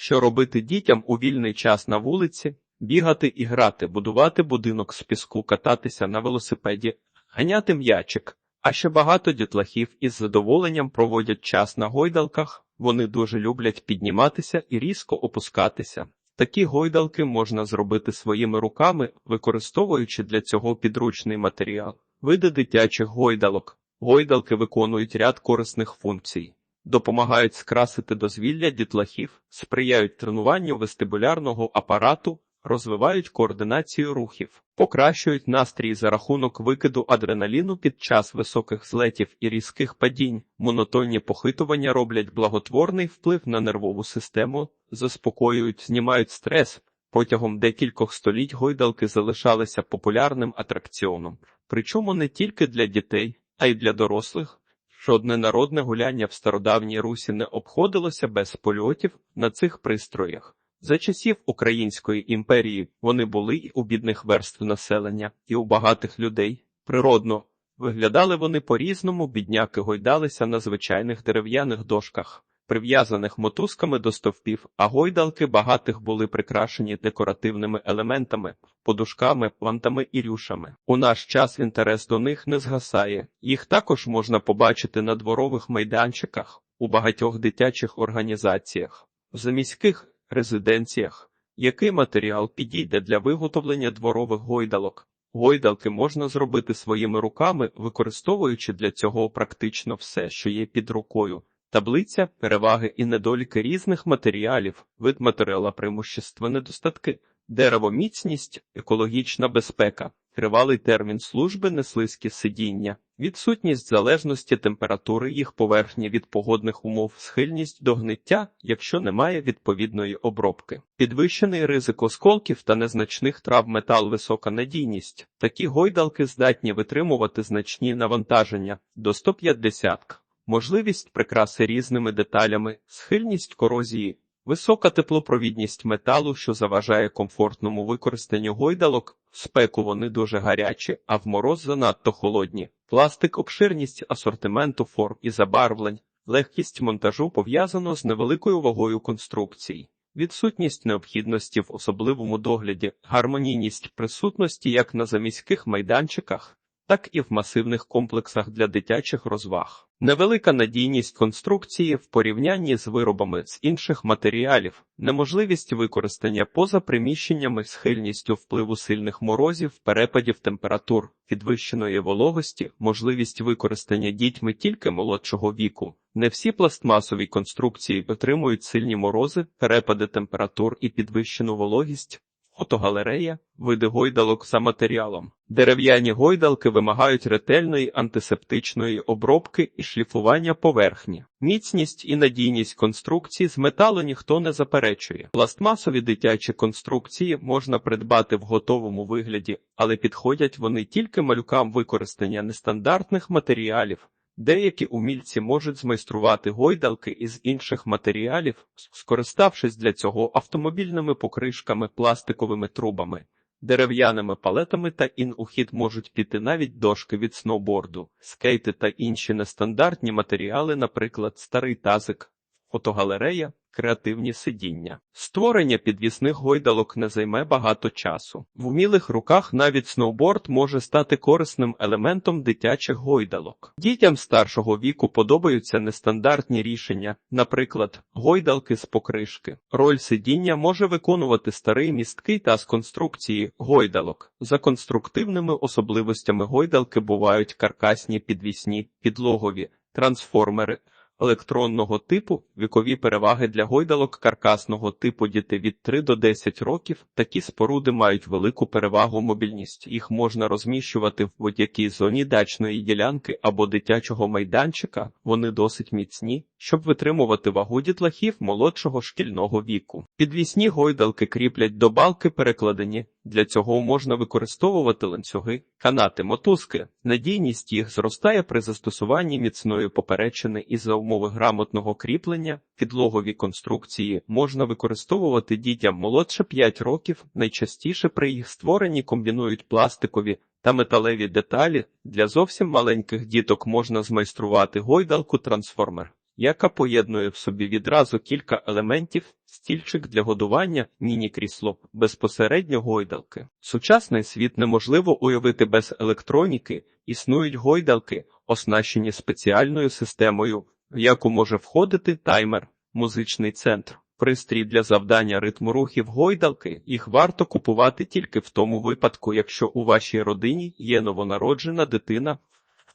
Що робити дітям у вільний час на вулиці, бігати і грати, будувати будинок з піску, кататися на велосипеді, ганяти м'ячик. А ще багато дітлахів із задоволенням проводять час на гойдалках. Вони дуже люблять підніматися і різко опускатися. Такі гойдалки можна зробити своїми руками, використовуючи для цього підручний матеріал. Види дитячих гойдалок. Гойдалки виконують ряд корисних функцій, допомагають скрасити дозвілля дітлахів, сприяють тренуванню вестибулярного апарату, розвивають координацію рухів, покращують настрій за рахунок викиду адреналіну під час високих злетів і різких падінь, монотонні похитування роблять благотворний вплив на нервову систему, заспокоюють, знімають стрес. Протягом декількох століть гойдалки залишалися популярним атракціоном, причому не тільки для дітей, а й для дорослих. Жодне народне гуляння в стародавній Русі не обходилося без польотів на цих пристроях. За часів Української імперії вони були і у бідних верств населення, і у багатих людей. Природно, виглядали вони по-різному, бідняки гойдалися на звичайних дерев'яних дошках, прив'язаних мотузками до стовпів, а гойдалки багатих були прикрашені декоративними елементами, подушками, плантами і рюшами. У наш час інтерес до них не згасає. Їх також можна побачити на дворових майданчиках, у багатьох дитячих організаціях, в заміських резиденціях. Який матеріал підійде для виготовлення дворових гойдалок? Гойдалки можна зробити своїми руками, використовуючи для цього практично все, що є під рукою. Таблиця, переваги і недоліки різних матеріалів, вид матеріала преимущества недостатки, деревоміцність, екологічна безпека, тривалий термін служби, неслизькі сидіння, відсутність залежності температури їх поверхні від погодних умов, схильність до гниття, якщо немає відповідної обробки, підвищений ризик осколків та незначних трав метал, висока надійність. Такі гойдалки здатні витримувати значні навантаження до 150 к. Можливість прикраси різними деталями, схильність корозії, висока теплопровідність металу, що заважає комфортному використанню гойдалок, в спеку вони дуже гарячі, а в мороз занадто холодні. Пластик, обширність асортименту форм і забарвлень, легкість монтажу пов'язано з невеликою вагою конструкцій. Відсутність необхідності в особливому догляді, гармонійність присутності як на заміських майданчиках, так і в масивних комплексах для дитячих розваг. Невелика надійність конструкції в порівнянні з виробами з інших матеріалів, неможливість використання поза приміщеннями, схильністю впливу сильних морозів, перепадів температур, підвищеної вологості, можливість використання дітьми тільки молодшого віку. Не всі пластмасові конструкції отримують сильні морози, перепади температур і підвищену вологість. Фотогалерея, види гойдалок за матеріалом. Дерев'яні гойдалки вимагають ретельної антисептичної обробки і шліфування поверхні. Міцність і надійність конструкції з металу ніхто не заперечує. Пластмасові дитячі конструкції можна придбати в готовому вигляді, але підходять вони тільки малюкам використання нестандартних матеріалів. Деякі умільці можуть змайструвати гойдалки із інших матеріалів, скориставшись для цього автомобільними покришками, пластиковими трубами, дерев'яними палетами та ін у можуть піти навіть дошки від сноуборду, скейти та інші нестандартні матеріали, наприклад, старий тазик, фотогалерея, креативні сидіння. Створення підвісних гойдалок не займе багато часу. В умілих руках навіть сноуборд може стати корисним елементом дитячих гойдалок. Дітям старшого віку подобаються нестандартні рішення, наприклад, гойдалки з покришки. Роль сидіння може виконувати старий місткий та з конструкції гойдалок. За конструктивними особливостями гойдалки бувають каркасні підвісні, підлогові, трансформери електронного типу, вікові переваги для гойдалок каркасного типу діти від 3 до 10 років. Такі споруди мають велику перевагу мобільність. Їх можна розміщувати в будь-якій зоні дачної ділянки або дитячого майданчика. Вони досить міцні, щоб витримувати вагу дітлахів молодшого шкільного віку. Підвісні гойдалки кріплять до балки перекладені. Для цього можна використовувати ланцюги, канати, мотузки. Надійність їх зростає при застосуванні міцної поперечини і за умови грамотного кріплення. Підлогові конструкції можна використовувати дітям молодше 5 років. Найчастіше при їх створенні комбінують пластикові та металеві деталі. Для зовсім маленьких діток можна змайструвати гойдалку трансформер. Яка поєднує в собі відразу кілька елементів, стільчик для годування, міні-крісло, безпосередньо гойдалки. Сучасний світ неможливо уявити без електроніки, існують гойдалки, оснащені спеціальною системою, в яку може входити таймер, музичний центр. Пристрій для завдання ритму рухів гойдалки їх варто купувати тільки в тому випадку, якщо у вашій родині є новонароджена дитина.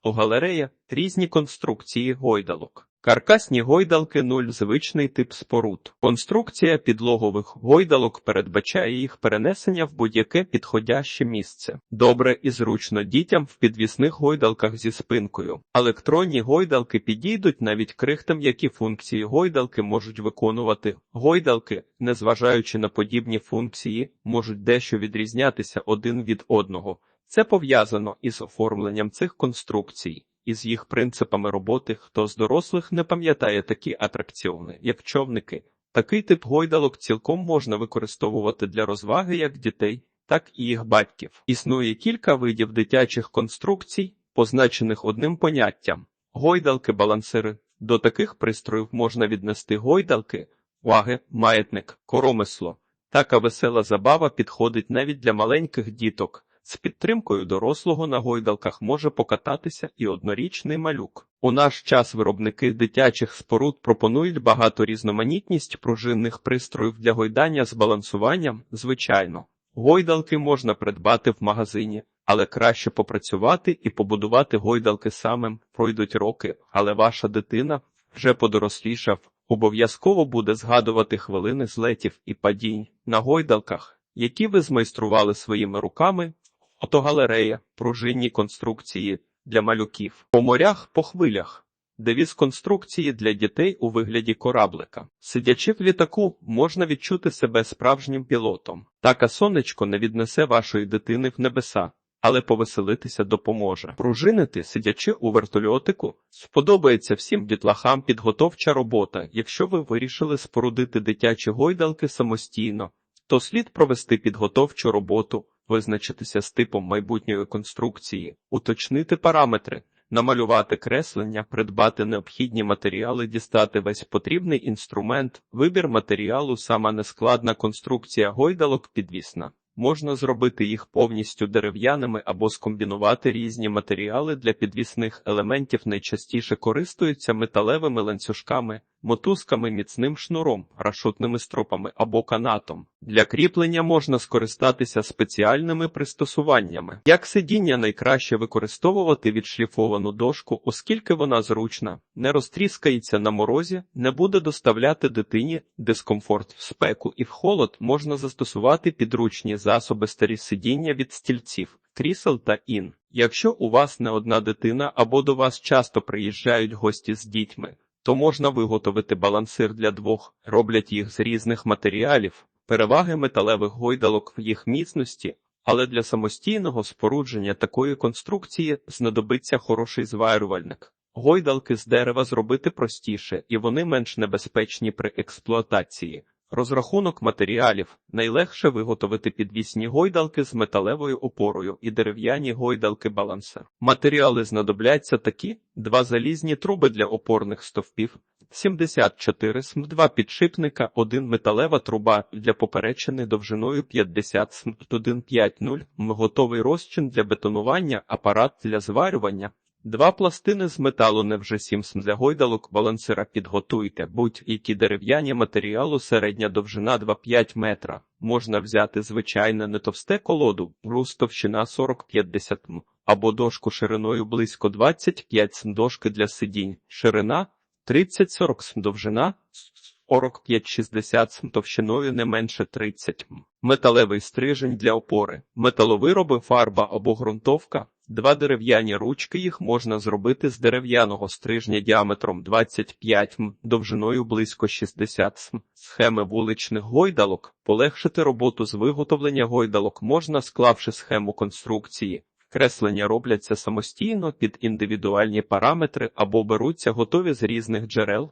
У галерея різні конструкції гойдалок. Каркасні гойдалки нуль звичний тип споруд. Конструкція підлогових гойдалок передбачає їх перенесення в будь-яке підходяще місце. Добре і зручно дітям в підвісних гойдалках зі спинкою. Електронні гойдалки підійдуть навіть крихтам, які функції гойдалки можуть виконувати. Гойдалки, незважаючи на подібні функції, можуть дещо відрізнятися один від одного. Це пов'язано із оформленням цих конструкцій, із їх принципами роботи. Хто з дорослих не пам'ятає такі атракціони, як човники. Такий тип гойдалок цілком можна використовувати для розваги як дітей, так і їх батьків. Існує кілька видів дитячих конструкцій, позначених одним поняттям: гойдалки-балансири. До таких пристроїв можна віднести гойдалки, ваги, маятник, коромисло. Така весела забава підходить навіть для маленьких діток. З підтримкою дорослого на гойдалках може покататися і однорічний малюк. У наш час виробники дитячих споруд пропонують багато різноманітність пружинних пристроїв для гойдання з балансуванням, звичайно. Гойдалки можна придбати в магазині, але краще попрацювати і побудувати гойдалки самим. Пройдуть роки, але ваша дитина вже подорослішав, обов'язково буде згадувати хвилини злетів і падінь на гойдалках, які ви змайстрували своїми руками. Фотогалерея, пружинні конструкції для малюків, по морях, по хвилях, девіз конструкції для дітей у вигляді кораблика. Сидячи в літаку, можна відчути себе справжнім пілотом. Така сонечко не віднесе вашої дитини в небеса, але повеселитися допоможе. Пружинити, сидячи у вертольотику, сподобається всім дітлахам підготовча робота. Якщо ви вирішили спорудити дитячі гойдалки самостійно, то слід провести підготовчу роботу визначитися з типом майбутньої конструкції, уточнити параметри, намалювати креслення, придбати необхідні матеріали, дістати весь потрібний інструмент, вибір матеріалу, сама нескладна конструкція гойдалок підвісна. Можна зробити їх повністю дерев'яними або скомбінувати різні матеріали для підвісних елементів. Найчастіше користуються металевими ланцюжками, мотузками, міцним шнуром, рашутними стропами або канатом. Для кріплення можна скористатися спеціальними пристосуваннями. Як сидіння найкраще використовувати відшліфовану дошку, оскільки вона зручна, не розтріскається на морозі, не буде доставляти дитині дискомфорт в спеку і в холод можна застосувати підручні засоби старі сидіння від стільців. Крісел та ін. Якщо у вас не одна дитина або до вас часто приїжджають гості з дітьми, то можна виготовити балансир для двох, роблять їх з різних матеріалів, переваги металевих гойдалок в їх міцності, але для самостійного спорудження такої конструкції знадобиться хороший зварювальник. Гойдалки з дерева зробити простіше і вони менш небезпечні при експлуатації. Розрахунок матеріалів. Найлегше виготовити підвісні гойдалки з металевою опорою і дерев'яні гойдалки балансер. Матеріали знадобляться такі: два залізні труби для опорних стовпів, 74 см, два підшипника, один металева труба. Для поперечини довжиною 50 см, 1,50 м, готовий розчин для бетонування, апарат для зварювання. Два пластини з металу невже 7 см для гойдалок балансира підготуйте, будь-які дерев'яні матеріалу середня довжина 2,5 метра. Можна взяти звичайне нетовсте колоду, брус товщина 40-50 м, або дошку шириною близько 25 см дошки для сидінь, ширина 30-40 см довжина 45-60 см товщиною не менше 30 м. Металевий стрижень для опори, металовироби, фарба або ґрунтовка. Два дерев'яні ручки їх можна зробити з дерев'яного стрижня діаметром 25 м, довжиною близько 60 см. Схеми вуличних гойдалок. Полегшити роботу з виготовлення гойдалок можна, склавши схему конструкції. Креслення робляться самостійно під індивідуальні параметри або беруться готові з різних джерел.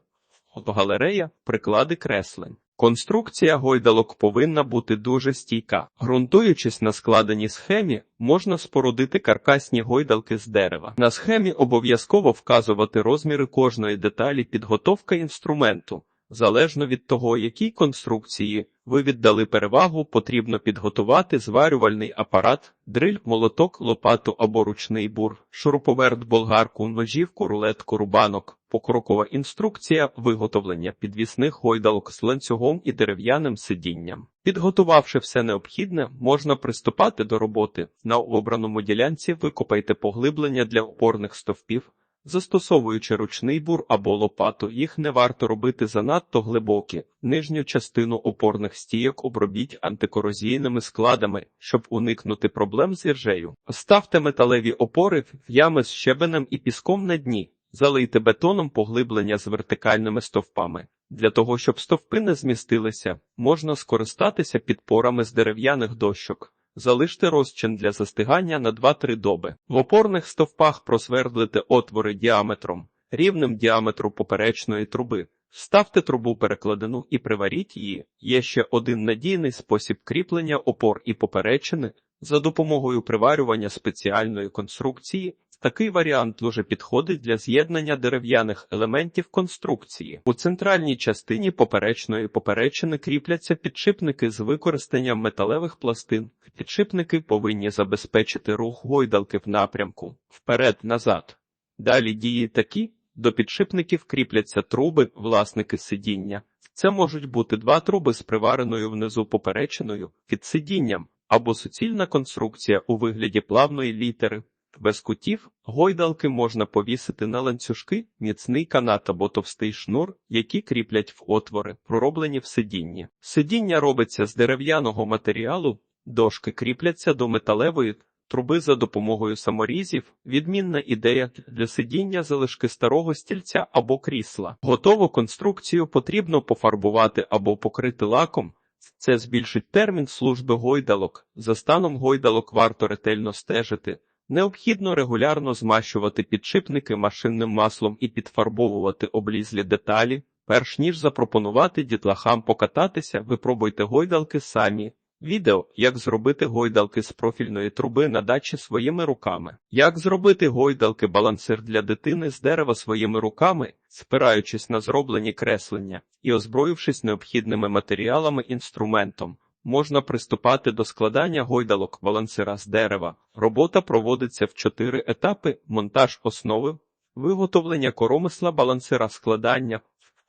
Фотогалерея, приклади креслень. Конструкція гойдалок повинна бути дуже стійка. Грунтуючись на складеній схемі, можна спорудити каркасні гойдалки з дерева. На схемі обов'язково вказувати розміри кожної деталі підготовка інструменту. Залежно від того, якій конструкції ви віддали перевагу, потрібно підготувати зварювальний апарат, дриль, молоток, лопату або ручний бур, шуруповерт, болгарку, ножівку, рулетку, рубанок, покрокова інструкція виготовлення підвісних гойдалок з ланцюгом і дерев'яним сидінням. Підготувавши все необхідне, можна приступати до роботи. На обраному ділянці викопайте поглиблення для опорних стовпів. Застосовуючи ручний бур або лопату, їх не варто робити занадто глибокі. Нижню частину опорних стійок обробіть антикорозійними складами, щоб уникнути проблем з іржею. Ставте металеві опори в ями з щебенем і піском на дні. Залийте бетоном поглиблення з вертикальними стовпами. Для того, щоб стовпи не змістилися, можна скористатися підпорами з дерев'яних дощок. Залиште розчин для застигання на 2-3 доби. В опорних стовпах просвердлите отвори діаметром, рівним діаметру поперечної труби. Ставте трубу перекладину і приваріть її. Є ще один надійний спосіб кріплення опор і поперечини за допомогою приварювання спеціальної конструкції. Такий варіант дуже підходить для з'єднання дерев'яних елементів конструкції. У центральній частині поперечної поперечини кріпляться підшипники з використанням металевих пластин. Підшипники повинні забезпечити рух гойдалки в напрямку вперед-назад. Далі дії такі. До підшипників кріпляться труби, власники сидіння. Це можуть бути два труби з привареною внизу поперечиною під сидінням або суцільна конструкція у вигляді плавної літери. Без кутів гойдалки можна повісити на ланцюжки, міцний канат або товстий шнур, які кріплять в отвори, пророблені в сидінні. Сидіння робиться з дерев'яного матеріалу, дошки кріпляться до металевої труби за допомогою саморізів, відмінна ідея для сидіння залишки старого стільця або крісла. Готову конструкцію потрібно пофарбувати або покрити лаком. Це збільшить термін служби гойдалок. За станом гойдалок варто ретельно стежити. Необхідно регулярно змащувати підшипники машинним маслом і підфарбовувати облізлі деталі. Перш ніж запропонувати дітлахам покататися, випробуйте гойдалки самі. Відео, як зробити гойдалки з профільної труби на дачі своїми руками. Як зробити гойдалки балансир для дитини з дерева своїми руками, спираючись на зроблені креслення і озброївшись необхідними матеріалами інструментом. Можна приступати до складання гойдалок балансира з дерева. Робота проводиться в чотири етапи: монтаж основи, виготовлення коромисла балансира складання,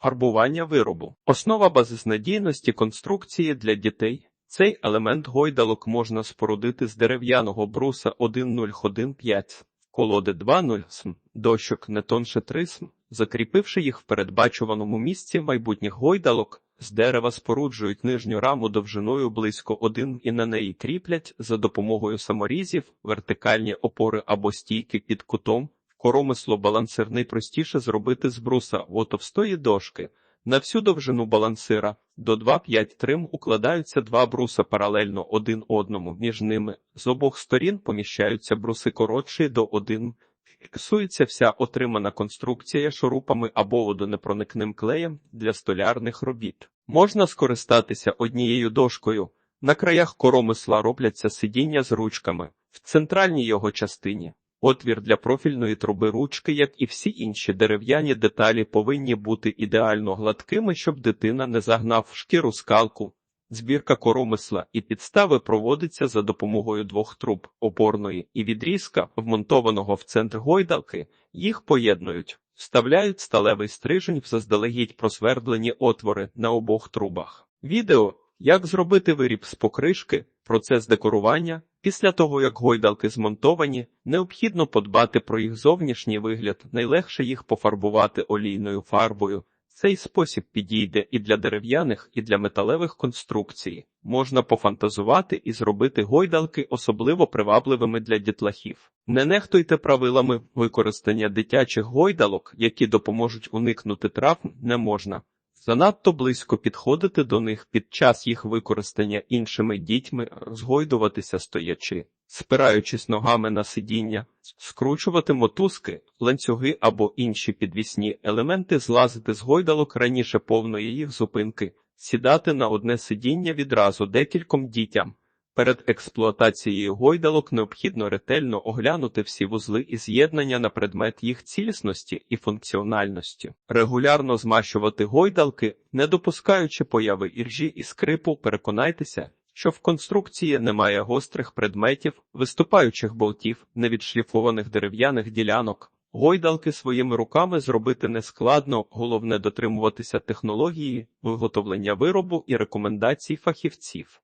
фарбування виробу. Основа базиснадійності конструкції для дітей. Цей елемент гойдалок можна спорудити з дерев'яного бруса 1,015, колоди 2,0 см, дощок не тонше 3 см, закріпивши їх в передбачуваному місці майбутніх гойдалок. З дерева споруджують нижню раму довжиною близько 1 і на неї кріплять за допомогою саморізів, вертикальні опори або стійки під кутом. Коромисло балансир найпростіше зробити з бруса або товстої дошки. На всю довжину балансира до 2-5 трим укладаються два бруса паралельно один одному. Між ними з обох сторін поміщаються бруси коротші до 1. Фіксується вся отримана конструкція шурупами або водонепроникним клеєм для столярних робіт. Можна скористатися однією дошкою. На краях коромисла робляться сидіння з ручками, в центральній його частині. Отвір для профільної труби ручки, як і всі інші дерев'яні деталі, повинні бути ідеально гладкими, щоб дитина не загнав шкіру скалку. Збірка коромисла і підстави проводиться за допомогою двох труб опорної і відрізка, вмонтованого в центр гойдалки, їх поєднують, вставляють сталевий стрижень в заздалегідь просвердлені отвори на обох трубах. Відео як зробити виріб з покришки, процес декорування. Після того, як гойдалки змонтовані, необхідно подбати про їх зовнішній вигляд, найлегше їх пофарбувати олійною фарбою. Цей спосіб підійде і для дерев'яних, і для металевих конструкцій. Можна пофантазувати і зробити гойдалки особливо привабливими для дітлахів. Не нехтуйте правилами використання дитячих гойдалок, які допоможуть уникнути травм, не можна. Занадто близько підходити до них під час їх використання іншими дітьми, згойдуватися стоячи, спираючись ногами на сидіння, скручувати мотузки, ланцюги або інші підвісні елементи, злазити з гойдалок раніше повної їх зупинки. сідати на одне сидіння відразу декільком дітям. Перед експлуатацією гойдалок необхідно ретельно оглянути всі вузли і з'єднання на предмет їх цілісності і функціональності. Регулярно змащувати гойдалки, не допускаючи появи іржі і скрипу, переконайтеся, що в конструкції немає гострих предметів, виступаючих болтів, невідшліфованих дерев'яних ділянок. Гойдалки своїми руками зробити нескладно, головне дотримуватися технології, виготовлення виробу і рекомендацій фахівців.